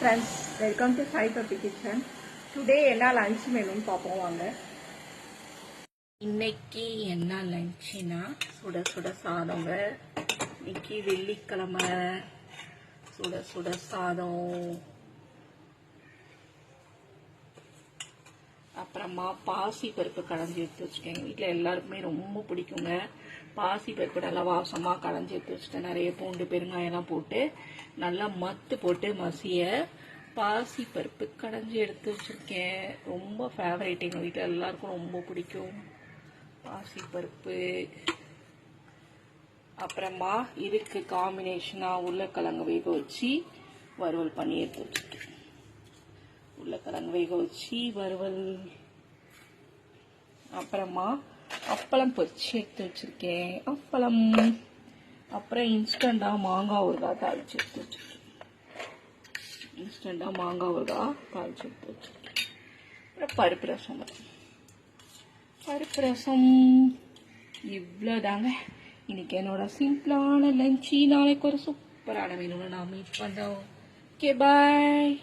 Friends welcome to Sai puppy kitchen today என்ன lunch மெனுன்னு பார்ப்போம் வாங்க. இன்னைக்கு என்ன லஞ்சுனா சுட சுட சாதங்க இன்னைக்கு வெள்ளிக்கிழமை. சுட சுட சாதம். அப்புறமா பாசி பருப்பு கடைஞ்சி எடுத்து வச்சுருக்கேன் எங்கள் வீட்டில் எல்லாருக்குமே ரொம்ப பிடிக்குங்க. பாசி பருப்பு நல்லா வாசமாக கடைஞ்சி எடுத்து வச்சுட்டேன். நிறைய பூண்டு பெருங்காயெல்லாம் போட்டு நல்லா மத்து போட்டு மசிய பாசி பருப்பு கடைஞ்சி எடுத்து வச்சுருக்கேன். ரொம்ப ஃபேவரேட் எங்கள் வீட்டில் எல்லாருக்கும் ரொம்ப பிடிக்கும். பாசி பருப்பு. அப்புறமா இதுக்கு காம்பினேஷனாக உருளைக்கிழங்கு வேக வச்சு வறுவல் பண்ணி எடுத்து வச்சுருக்கேன். உருளைக்கிழங்கு வேக வச்சு வறுவல் அப்புறமா அப்பளம் பொரிச்சு எடுத்து வச்சிருக்கேன். அப்பளம். அப்புறம் இன்ஸ்டண்டாக மாங்காய் ஊறுகாய் தாளிச்சு எடுத்து வச்சிருக்கேன். இன்ஸ்டண்டாக மாங்காய் ஊறுகாய் தாளிச்சு எடுத்து வச்சிருக்கேன். அப்புறம் பருப்பு ரசம் பருப்பு ரசம். இவ்வளோதாங்க. இன்னைக்கு என்னோட சிம்பிளான லஞ்சு நாளைக்கு ஒரு சூப்பரான மெனுவில் நான் மீட் பண்ணுறோம் ஓகே பாய்